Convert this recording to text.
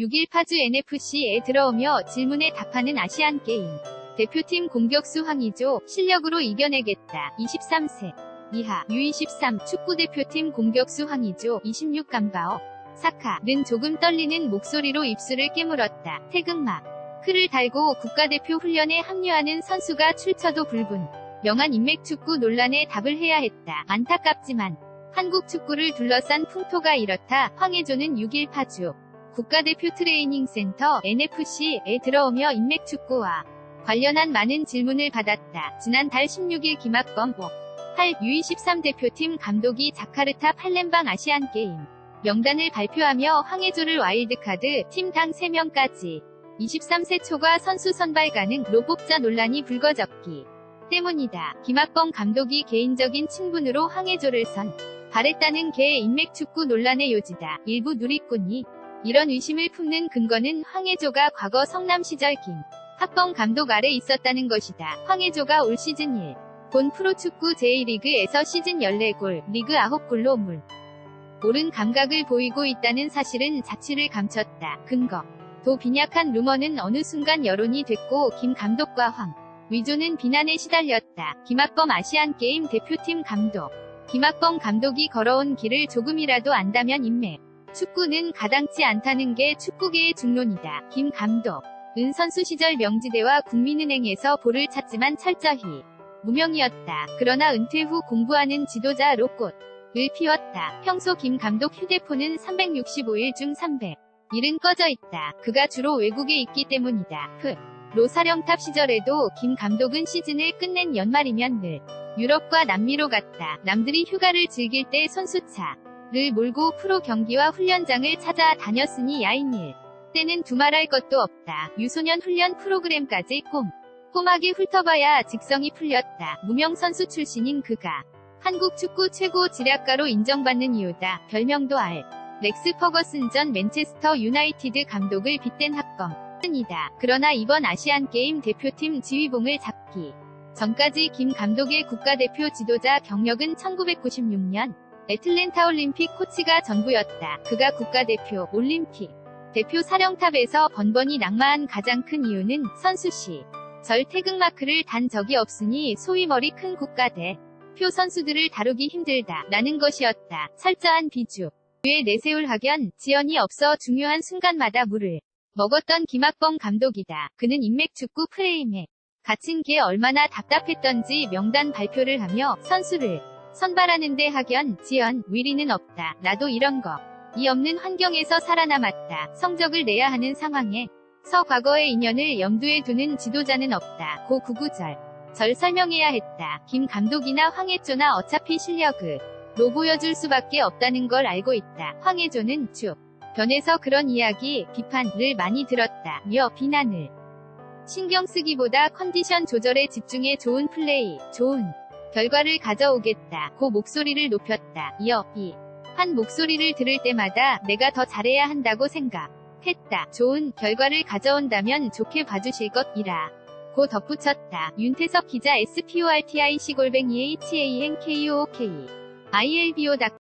6일 파주 NFC에 들어오며 질문에 답하는 아시안게임. 대표팀 공격수 황의조, 실력으로 이겨내겠다. 23세. 이하, U23 축구대표팀 공격수 황의조, 26 감바어. 사카는 조금 떨리는 목소리로 입술을 깨물었다. 태극막. 크를 달고 국가대표 훈련에 합류하는 선수가 출처도 불분. 명한 인맥 축구 논란에 답을 해야 했다. 안타깝지만 한국 축구를 둘러싼 풍토가 이렇다. 황혜조는 6일 파주 국가대표 트레이닝 센터 NFC에 들어오며 인맥 축구와 관련한 많은 질문을 받았다. 지난달 16일 김학범 8 U23 대표팀 감독이 자카르타 팔렘방 아시안게임 명단을 발표하며 황혜조를 와일드카드 팀당 3명까지 23세 초과 선수 선발 가능로 뽑자 논란이 불거졌기 때문이다. 김학범 감독이 개인적인 친분으로 황혜조를 선 발했다는 개 인맥 축구 논란의 요지다. 일부 누리꾼이 이런 의심을 품는 근거는 황혜조가 과거 성남 시절 김 학범 감독 아래 있었다는 것이다. 황혜조가 올 시즌 1. 본 프로축구 제1리그에서 시즌 14골, 리그 9골로 물. 옳은 감각을 보이고 있다는 사실은 자취를 감췄다. 근거. 도 빈약한 루머는 어느 순간 여론이 됐고 김 감독과 황 위조는 비난에 시달렸다. 김학범 아시안게임 대표팀 감독. 김학범 감독이 걸어온 길을 조금이라도 안다면 인맥. 축구는 가당치 않다는 게 축구계의 중론이다. 김 감독. 은 선수 시절 명지대와 국민은행에서 볼을 찾지만 철저히 무명이었다. 그러나 은퇴 후 공부하는 지도자로 꽃을 피웠다. 평소 김 감독 휴대폰은 365일 중 300. 일은 꺼져 있다. 그가 주로 외국에 있기 때문이다. 프. 로사령탑 시절에도 김 감독은 시즌을 끝낸 연말이면 늘 유럽과 남미로 갔다. 남들이 휴가를 즐길 때 선수차 를 몰고 프로 경기와 훈련장을 찾아 다녔으니 야인일. 때는 두말할 것도 없다. 유소년 훈련 프로그램까지 꼼. 꼼하게 훑어봐야 직성이 풀렸다. 무명 선수 출신인 그가 한국 축구 최고 지략가로 인정받는 이유다. 별명도 알. 렉스 퍼거슨 전 맨체스터 유나이티드 감독을 빗댄 학범. 이다. 그러나 이번 아시안게임 대표팀 지휘봉을 잡기 전까지 김 감독의 국가대표 지도자 경력은 1996년 애틀랜타 올림픽 코치가 전부였다. 그가 국가대표 올림픽 대표 사령탑에서 번번이 낙마한 가장 큰 이유는 선수 시절 태극마크를 단 적이 없으니 소위 머리 큰 국가대 표 선수들을 다루기 힘들다 라는 것이었다. 철저한 비주 에 내세울 학연, 지연이 없어 중요한 순간마다 물을 먹었던 김학범 감독이다. 그는 인맥 축구 프레임에 갇힌 게 얼마나 답답했던지 명단 발표를 하며 선수를 선발하는데 학연, 지연, 위리는 없다. 나도 이런 거. 이 없는 환경에서 살아남았다. 성적을 내야 하는 상황에 서 과거의 인연을 염두에 두는 지도자는 없다. 고 구구절. 절 설명해야 했다. 김 감독이나 황혜조나 어차피 실력을 로 보여줄 수밖에 없다는 걸 알고 있다. 황혜조는 쭉 변해서 그런 이야기, 비판을 많이 들었다. 며 비난을 신경 쓰기보다 컨디션 조절에 집중해 좋은 플레이, 좋은 결과를 가져오겠다. 고 목소리를 높였다. 이어 이 한 목소리를 들을 때마다 내가 더 잘해야 한다고 생각했다. 좋은 결과를 가져온다면 좋게 봐주실 것이라. 고 덧붙였다. 윤태석 기자 SPORTIC 골뱅이 HANKUOK ILBO